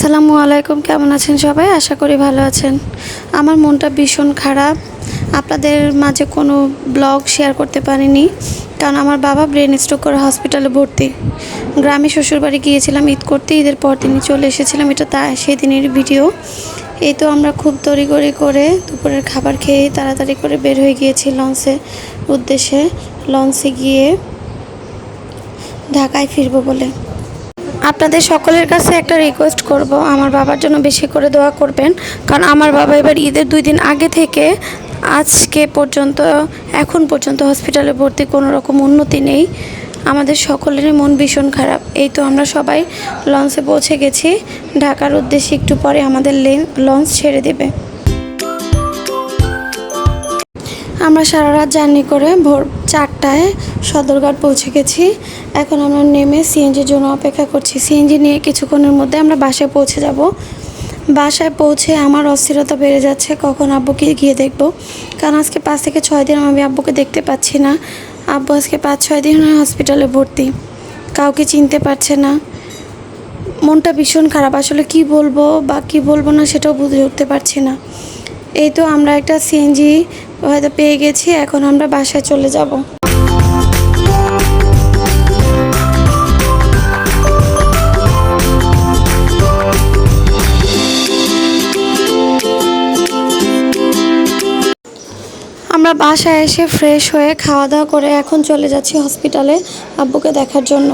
আসসালামু আলাইকুম, কেমন আছেন সবাই? আশা করি ভালো আছেন। আমার মনটা ভীষণ খারাপ। আপনাদের মাঝে কোনো ব্লগ শেয়ার করতে পারিনি, কারণ আমার বাবা ব্রেন স্ট্রোক করে হসপিটালে ভর্তি। গ্রামে শ্বশুরবাড়ি গিয়েছিলাম, ঈদ করতে ঈদের পর দিনই চলে এসেছিলাম এটা তা সেই দিনের ভিডিও। এই তো আমরা খুব তড়িগড়ি করে দুপুরের খাবার খেয়ে তাড়াতাড়ি করে বের হয়ে গিয়েছি লঞ্চে। উদ্দেশ্যে লঞ্চে গিয়ে ঢাকায় ফিরবো বলে। আপনাদের সকলের কাছে একটা রিকোয়েস্ট করব। আমার বাবার জন্য বেশি করে দোয়া করবেন। কারণ আমার বাবা এবার ঈদের দুই দিন আগে থেকে আজকে পর্যন্ত, এখন পর্যন্ত হসপিটালে ভর্তি কোনো রকম উন্নতি নেই। আমাদের সকলেরই মন ভীষণ খারাপ। এই তো আমরা সবাই লঞ্চে পৌঁছে গেছি। ঢাকার উদ্দেশ্যে একটু পরে আমাদের লঞ্চ ছেড়ে দেবে। আমরা সারা রাত জার্নি করে ভোর চারটায় সদরঘাট পৌঁছে গেছি। এখন আমরা নেমে সিএনজির জন্য অপেক্ষা করছি। সিএনজি নিয়ে কিছুক্ষণের মধ্যে আমরা বাসায় পৌঁছে যাব। বাসায় পৌঁছে আমার অস্থিরতা বেড়ে যাচ্ছে। কখন আব্বুকে গিয়ে দেখব? কারণ আজকে পাঁচ থেকে ছয় দিন আমি আব্বুকে দেখতে পাচ্ছি না। আব্বু আজকে পাঁচ, ছয় দিন হসপিটালে ভর্তি। কাউকে চিনতে পারছে না। মনটা ভীষণ খারাপ। আসলে কি বলব বা কি বলব না সেটাও বুঝে উঠতে পারছি না। এই তো আমরা একটা সিএনজি হয়তো পেয়ে গেছি, এখন আমরা বাসায় চলে যাব। আমরা বাসায় এসে ফ্রেশ হয়ে খাওয়া দাওয়া করে এখন চলে যাচ্ছি হসপিটালে আব্বুকে দেখার জন্য।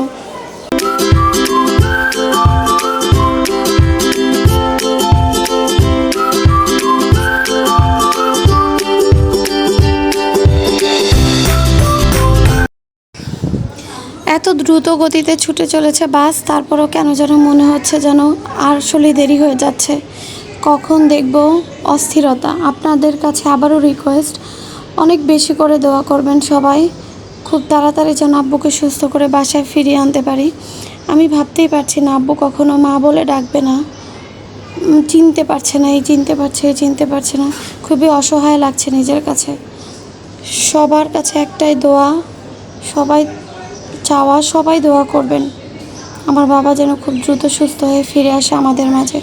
এত দ্রুত গতিতে ছুটে চলেছে বাস, তারপরও কেন যেন মনে হচ্ছে যেন আসলে দেরি হয়ে যাচ্ছে। কখন দেখব অস্থিরতা। আপনাদের কাছে আবারও রিকোয়েস্ট অনেক বেশি করে দোয়া করবেন সবাই। খুব তাড়াতাড়ি যেন আব্বুকে সুস্থ করে বাসায় ফিরিয়ে আনতে পারি। আমি ভাবতেই পারছি না, আব্বু কখনো মা বলে ডাকবে না। চিনতে পারছে না, এই চিনতে পারছে, এই চিনতে পারছে না। খুবই অসহায় লাগছে নিজের কাছে। সবার কাছে একটাই দোয়া, সবাই চাওয়া সবাই দোয়া করবেন। আমার বাবা যেন খুব দ্রুত সুস্থ হয়ে ফিরে আসে আমাদের মাঝে।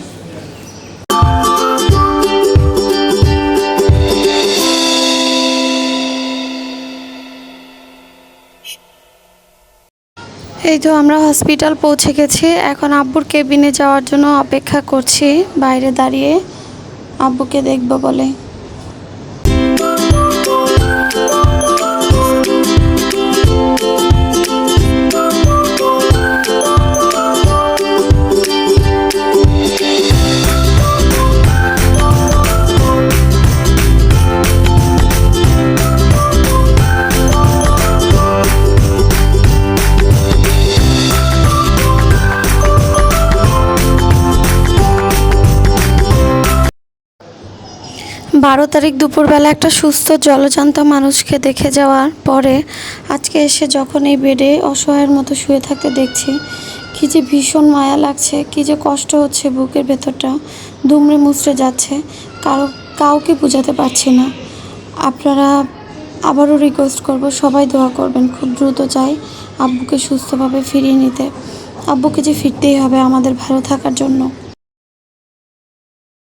এই তো আমরা হসপিটাল পৌঁছে গেছি। এখন আব্বুর কেবিনে যাওয়ার জন্য অপেক্ষা করছি। বাইরে দাঁড়িয়ে আব্বুকে দেখব বলে। বারো তারিখ দুপুরবেলা একটা সুস্থ, জলজান্ত মানুষকে দেখে যাওয়ার পরে আজকে এসে যখন এই বেডে অসহায়ের মতো শুয়ে থাকতে দেখছি, কী যে ভীষণ মায়া লাগছে, কী যে কষ্ট হচ্ছে বুকের ভেতরটা, দুমড়ে মুচড়ে যাচ্ছে, কারও, কাউকে বোঝাতে পারছি না। আপনারা আবারও রিকোয়েস্ট করব, সবাই দোয়া করবেন, খুব দ্রুত চাই আব্বুকে সুস্থভাবে ফিরিয়ে নিতে। আব্বুকে যে ফিরতেই হবে আমাদের ভালো থাকার জন্য।